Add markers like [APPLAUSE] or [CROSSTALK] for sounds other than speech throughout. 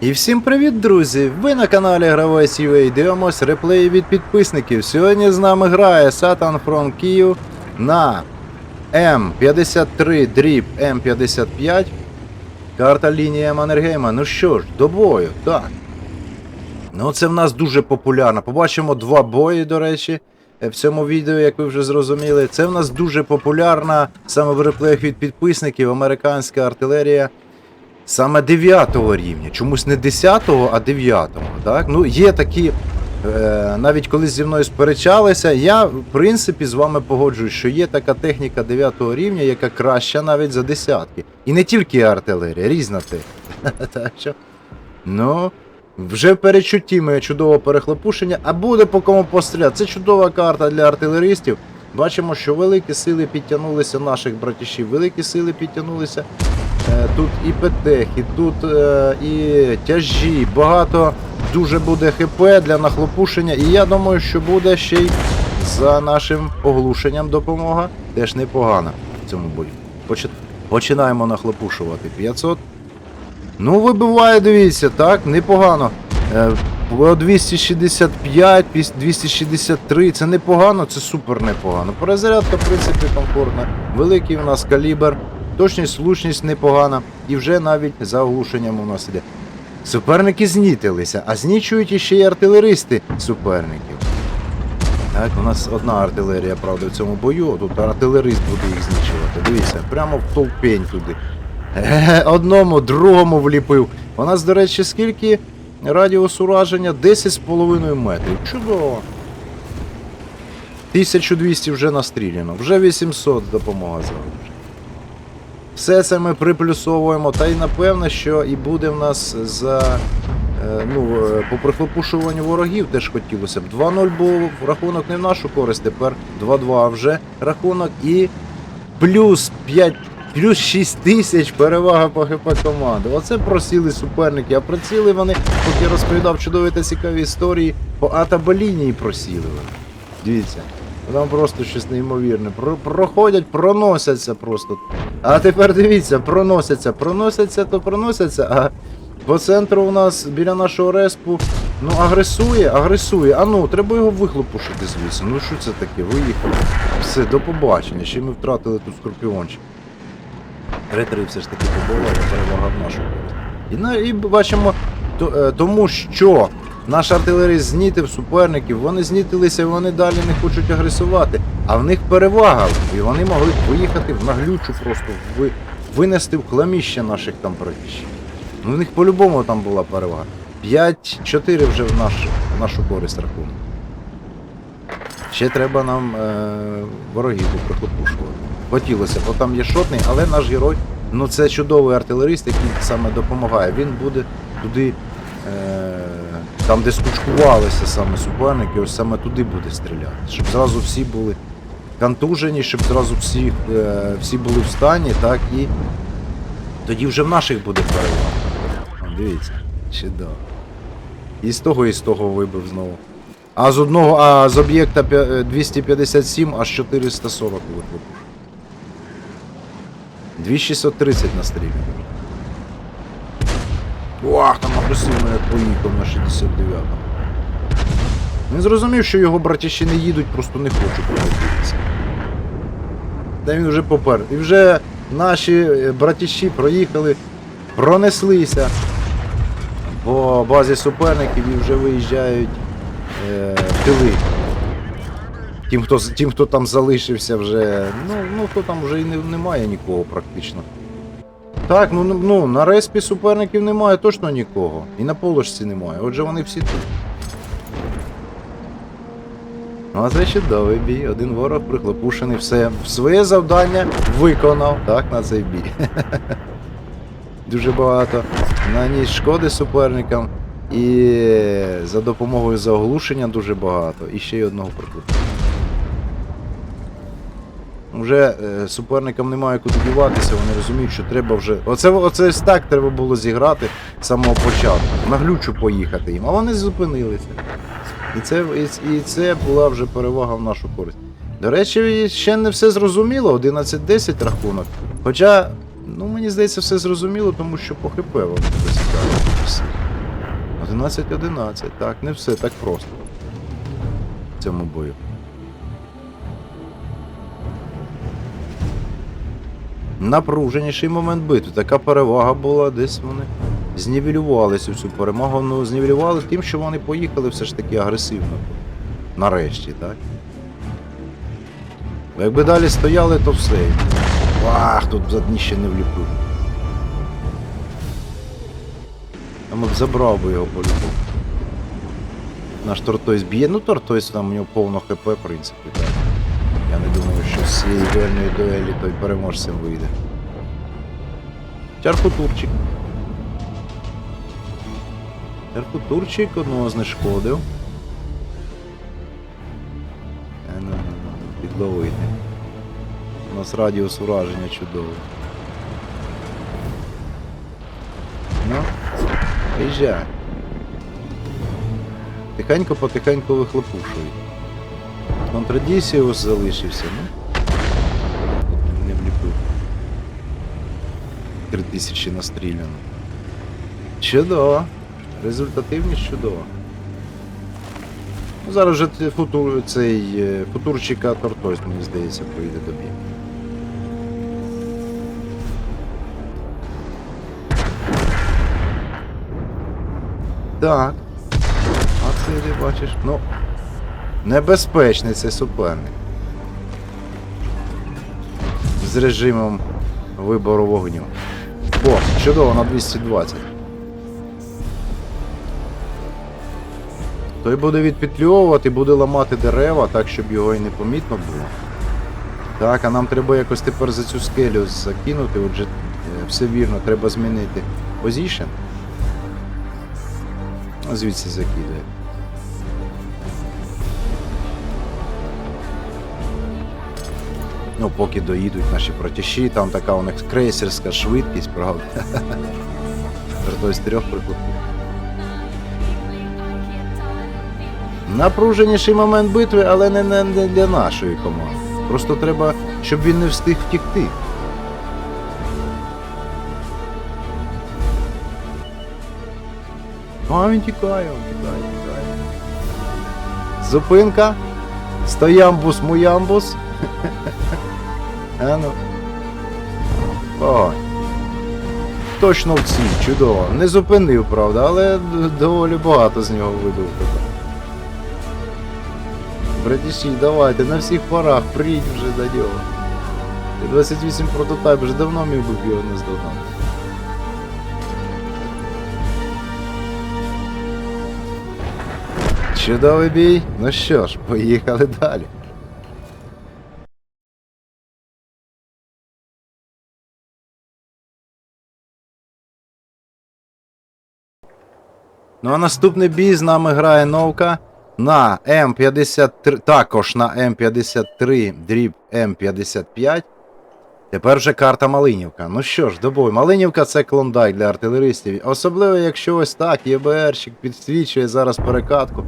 І всім привіт, друзі! Ви на каналі Гравець UA дивимось реплеї від підписників. Сьогодні з нами грає Satan from Kyiv на М53 дріб М55. Карта лінія Маннергейма. Ну що ж, до бою, так. Ну, це в нас дуже популярно. Побачимо два бої, до речі, е, в цьому відео, як ви вже зрозуміли. Це в нас дуже популярна саме в реплеях від підписників американська артилерія. Саме 9 рівня. Чомусь не 10, а 9. Так? Ну, є такі, е, навіть коли зі мною сперечалися, я в принципі з вами погоджуюсь, що є така техніка 9 рівня, яка краща навіть за десятки. І не тільки артилерія, різна техніка. [LAUGHS] Ну, вже в перечутті моє чудове перехлопушення, а буде по кому постріляти. Це чудова карта для артилеристів. Бачимо, що великі сили підтягнулися наших братішів, великі сили підтягнулися Е, Тут і петехи, тут е, і тяжі, багато дуже буде ХП для нахлопушення. І я думаю, що буде ще й за нашим оглушенням допомога. Теж непогана в цьому бою. Починаємо нахлопушувати 500. Ну, вибиває, дивіться, так, непогано. Е, по 265, 263, це непогано, це супер непогано. Перезарядка, в принципі, комфортна. Великий у нас калібр. Точність, влучність непогана. І вже навіть за оглушенням у нас іде. Суперники знітилися, а знічують іще й артилеристи суперників. Так, у нас одна артилерія, правда, в цьому бою, тут артилерист буде їх знищувати. Дивіться, прямо в толпень туди. Одному, другому вліпив. У нас, до речі, скільки радіус ураження? 10,5 метрів. Чудово. 1200 вже настріляно, вже 800 допомога зараз. Все це ми приплюсовуємо, та й напевно, що і буде в нас за е, ну, е, по прихлопушуванню ворогів теж хотілося б. 2-0 був рахунок не в нашу користь, тепер 2-2 вже рахунок і плюс 5, плюс 6 тисяч перевага по ГП команди. Оце просіли суперники, а приціли вони, поки я розповідав чудові та цікаві історії, по атабалінії просіли вони. Дивіться. Там просто щось неймовірне. Про, проходять, проносяться просто. А тепер дивіться, проносяться, проносяться, то проносяться, а по центру у нас біля нашого респу ну агресує, агресує. А ну, треба його вихлопушити звідси. Ну що це таке? Виїхали. Все, до побачення. Ще ми втратили тут скорпіончик. Ретри все ж таки побували, перевага в нашу. І, на- і бачимо, то, е, тому що наш артилеріст знітив суперників, вони знітилися вони далі не хочуть агресувати. А в них перевага, і вони могли виїхати в наглючу просто, ви, винести в хламіще наших там братішів. Ну, в них по-любому там була перевага. 5-4 вже в, наш, в нашу користь рахунок. Ще треба нам е, ворогів прихлопушувати. Хотілося, бо там є шотний, але наш герой, ну це чудовий артилерист, який саме допомагає. Він буде туди, е, там де скучкувалися саме суперники, ось саме туди буде стріляти. Щоб зразу всі були контужені, щоб зразу всі, е, всі були в стані, так, і тоді вже в наших буде перевага. Дивіться, чудово. І з того, і з того вибив знову. А з одного, а з об'єкта е, 257 аж 440 вихлопуш. 2630 настріляно. Уах, там агресивно як поїхав на 69-му. Він зрозумів, що його братіші не їдуть, просто не хочуть проходитися. Та він вже попер. І вже наші е, братіші проїхали, пронеслися по базі суперників і вже виїжджають е, тили. Тим хто, тим, хто там залишився вже. Ну, ну хто там вже і не, немає нікого практично. Так, ну, ну, на респі суперників немає точно нікого. І на полошці немає. Отже, вони всі тут. Ну, а це чудовий бій. Один ворог прихлопушений, все. Своє завдання виконав, так, на цей бій. [LAUGHS] Дуже багато наніс шкоди суперникам. І за допомогою заоглушення дуже багато. І ще й одного прикруту. Вже е, суперникам немає куди діватися, вони розуміють, що треба вже. Оце, оце ось так треба було зіграти з самого початку. На глючу поїхати їм, а вони зупинилися. І це, і, і це була вже перевага в нашу користь. До речі, ще не все зрозуміло, 11-10 рахунок. Хоча, ну мені здається, все зрозуміло, тому що по ХП вони досягають 11-11, так, не все так просто. В цьому бою. Напруженіший момент битви. Така перевага була, десь вони знівелювали цю перемогу. Ну, знівелювали тим, що вони поїхали все ж таки агресивно. Нарешті, так? Бо Якби далі стояли, то все. Ах, тут за дні ще не вліпив. Там б забрав би його по-любому. Наш Тортойс б'є. Ну Тортойс там у нього повно хп, в принципі, так. Я не думаю, що з цієї дуельної дуелі той переможцем вийде. Чаркутурчик. Чаркутурчик одного знешкодив. Е, ну, ну, ну, Підловити. У нас радіус ураження чудовий. Ну, приїжджай. Тихенько потихеньку вихлопушують. Контрадісіус залишився, ну. Не вліпив. Три тисячі настріляно. Чудово. Результативність чудова. Ну, зараз вже футур, цей е, футурчика Тортойс, мені здається, прийде до бій. Так. А це бачиш, ну. Небезпечний цей суперник. З режимом вибору вогню. О, чудово на 220. Той буде відпетльовувати, буде ламати дерева так, щоб його і не помітно було. Так, а нам треба якось тепер за цю скелю закинути, отже, е, все вірно, треба змінити позішн. Звідси закидає. Ну, поки доїдуть наші протяжі, там така у них крейсерська швидкість, правда. [LAUGHS] Тобто трьох прикутів. Напруженіший момент битви, але не, не, не для нашої команди. Просто треба, щоб він не встиг втікти. А він тікає, тікає, тікає. Зупинка. Стоямбус, муямбус. [LAUGHS] А ну. Ой. Точно в ціль, чудово. Не зупинив, правда, але доволі багато з нього видав. Братіші, давайте, на всіх парах, прийдь вже до нього. Ти 28 прототайп вже давно міг би його не здогнав. Чудовий бій. Ну що ж, поїхали далі. Ну а наступний бій з нами грає Новка на М53, також на М53 дріб М55. Тепер вже карта Малинівка. Ну що ж, до бою. Малинівка це клондайк для артилеристів. Особливо, якщо ось так, ЄБРщик підсвічує зараз перекатку.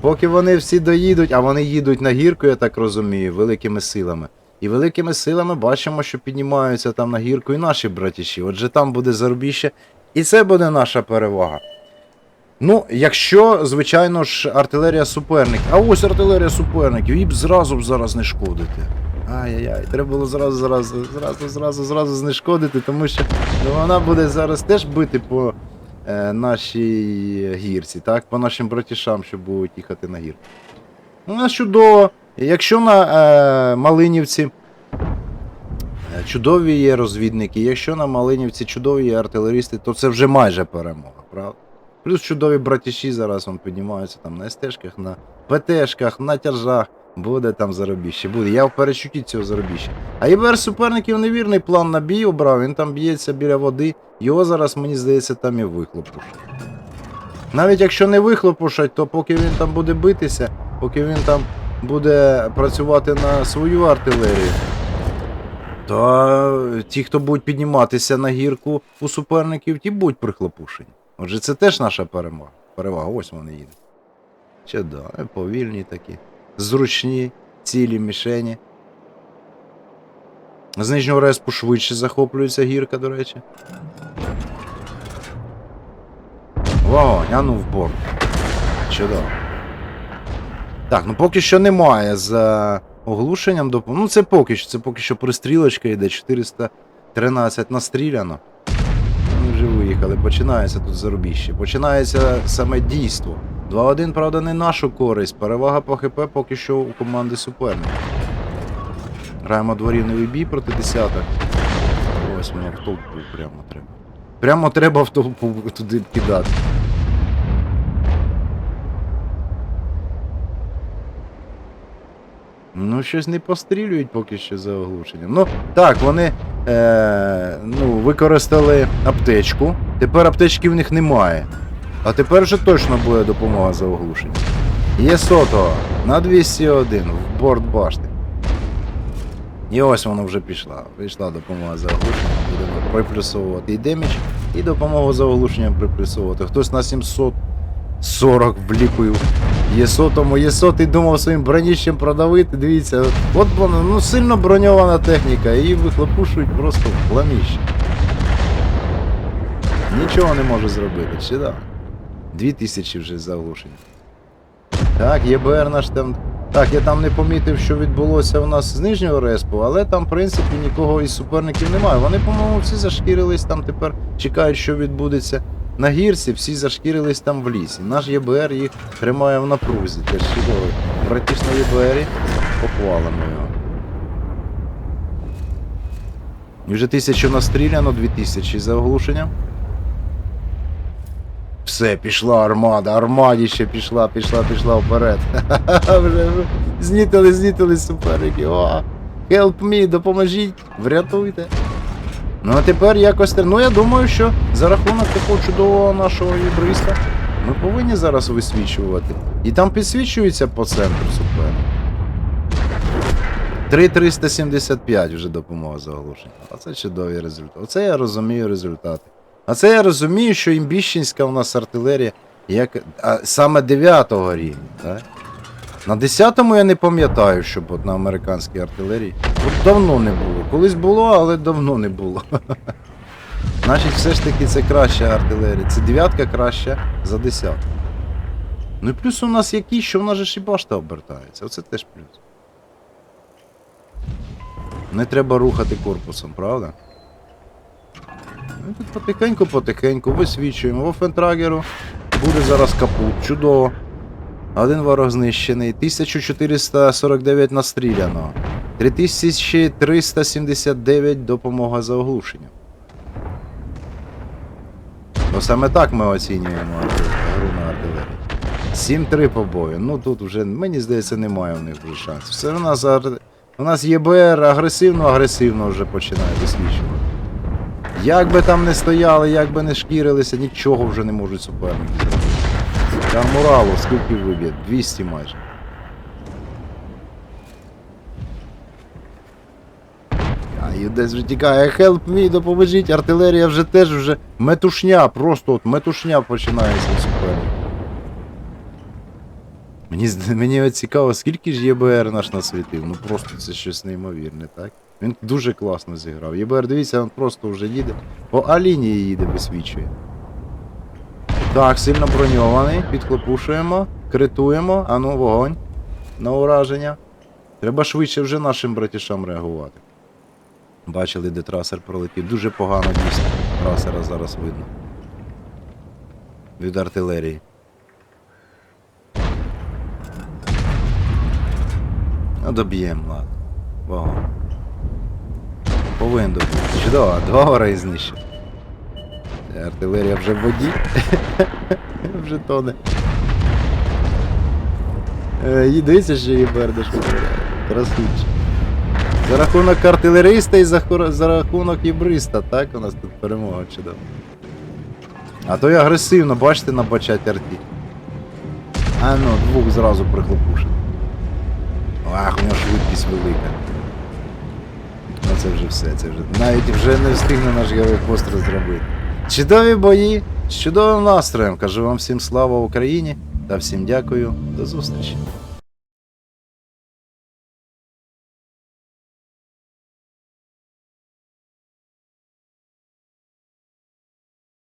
Поки вони всі доїдуть, а вони їдуть на гірку, я так розумію, великими силами. І великими силами бачимо, що піднімаються там на гірку і наші братіші. Отже, там буде зарубіще. І це буде наша перевага. Ну, якщо, звичайно ж, артилерія суперник. А ось артилерія суперників, їй б зразу б зараз не шкодити. Ай-яй-яй, треба було зразу, зразу, зразу, зразу, зразу знешкодити, тому що ну, вона буде зараз теж бити по е, нашій гірці, так? По нашим братішам, що будуть їхати на гірку. Ну, нас чудово. Якщо на е, Малинівці е, чудові є розвідники, якщо на Малинівці чудові є артилерісти, то це вже майже перемога, правда? Плюс чудові братіші зараз он піднімаються там на СТшках, на ПТшках, на тяжах. Буде там заробіще, буде. Я в перечутті цього заробіща. А ІБР суперників невірний план на бій обрав, він там б'ється біля води. Його зараз, мені здається, там і вихлопушать. Навіть якщо не вихлопушать, то поки він там буде битися, поки він там буде працювати на свою артилерію, то ті, хто будуть підніматися на гірку у суперників, ті будуть прихлопушені. Отже, це теж наша перемога. Перевага, ось вони їдуть. Чудово, повільні такі. Зручні, цілі мішені. З нижнього респу швидше захоплюється гірка, до речі. Вогонь, а ну в борт. Чудово. Так, ну поки що немає за оглушенням доп... Ну це поки що, це поки що пристрілочка йде 413 настріляно. Виїхали, починається тут зарубіще. Починається саме дійство. 2-1, правда, не нашу користь. Перевага по ХП поки що у команди суперника. Граємо дворівневий бій проти десяток. Ось мені в толпу прямо треба. Прямо треба в толпу туди кидати. Ну, щось не пострілюють поки що за оглушенням. Ну, так, вони е, ну, використали аптечку. Тепер аптечки в них немає. А тепер вже точно буде допомога за оглушенням. Є сотого на 201 в борт башти. І ось вона вже пішла. Прийшла допомога за оглушенням. Будемо приплюсовувати і демідж, і допомогу за оглушенням приплюсовувати. Хтось на 740 вліпив. Єсотому Єсотий думав своїм броніщем продавити. Дивіться, от воно, ну сильно броньована техніка, її вихлопушують просто в пламіще. Нічого не можу зробити, чи да? Дві тисячі вже заглушені. Так, ЄБР наш там. Так, я там не помітив, що відбулося у нас з нижнього респу, але там, в принципі, нікого із суперників немає. Вони, по-моєму, всі зашкірились, там тепер чекають, що відбудеться на гірці, всі зашкірились там в лісі. Наш ЄБР їх тримає в напрузі. Теж чудовий. Братіш на ЄБРі похвалимо його. Вже тисячу настріляно, дві тисячі за оглушенням. Все, пішла армада, армадіще пішла, пішла, пішла вперед. [LAUGHS] Вже знітили, знітили суперники. О, help me, допоможіть, врятуйте. Ну а тепер якось. Ну я думаю, що за рахунок такого чудового нашого ібриста ми повинні зараз висвічувати. І там підсвічується по центру суперник. 3,375 вже допомога за оголошення. Оце чудові результати. Оце я розумію результати. А це я розумію, що імбіщенська у нас артилерія, як а, саме 9 рівня. Так? На 10-му я не пам'ятаю, щоб от на американській артилерії. От давно не було. Колись було, але давно не було. [LAUGHS] Значить, все ж таки це краща артилерія. Це дев'ятка краща за десятку. Ну і плюс у нас який, що в нас же ж і башта обертається. Оце теж плюс. Не треба рухати корпусом, правда? Ну, тут потихеньку-потихеньку висвічуємо. Вофентрагеру буде зараз капут. Чудово. Один ворог знищений. 1449 настріляно. 3379 допомога за оглушенням. Ну саме так ми оцінюємо гру на артилерії. 7-3 по бою. Ну тут вже, мені здається, немає у них вже шансів. Все у нас, ар- у нас ЄБР агресивно-агресивно вже починає висвічувати. Як би там не стояли, як би не шкірилися, нічого вже не можуть суперники зробити. Там муралу скільки виб'є? 200 майже. І десь вже тікає. Help me, допоможіть, артилерія вже теж вже метушня, просто от метушня починається у. Мені, мені цікаво, скільки ж ЄБР наш насвітив. Ну просто це щось неймовірне, так? Він дуже класно зіграв. ЄБР, дивіться, він просто вже їде. По А-лінії їде, висвічує. Так, сильно броньований, підхлопушуємо, критуємо, а ну вогонь на ураження. Треба швидше вже нашим братішам реагувати. Бачили, де трасер пролетів. Дуже погано дійсно. Трасера зараз видно. Від артилерії. Ну, доб'ємо, ладно. Вогонь. Повинен добити. Чудово, два вора знищив. Артилерія вже в воді. [LAUGHS] вже тоне. Е, І дивіться, що її бердеш виглядає. За рахунок артилериста і за, за рахунок ібриста, так? У нас тут перемога чудова. А то й агресивно, бачите, на бачать арті. А ну, двох зразу прихлопушить. Ах, у нього швидкість велика. Ну це вже все, це вже. Навіть вже не встигне наш герой постріл зробити. Чудові бої, з чудовим настроєм. Кажу вам всім слава Україні та всім дякую. До зустрічі.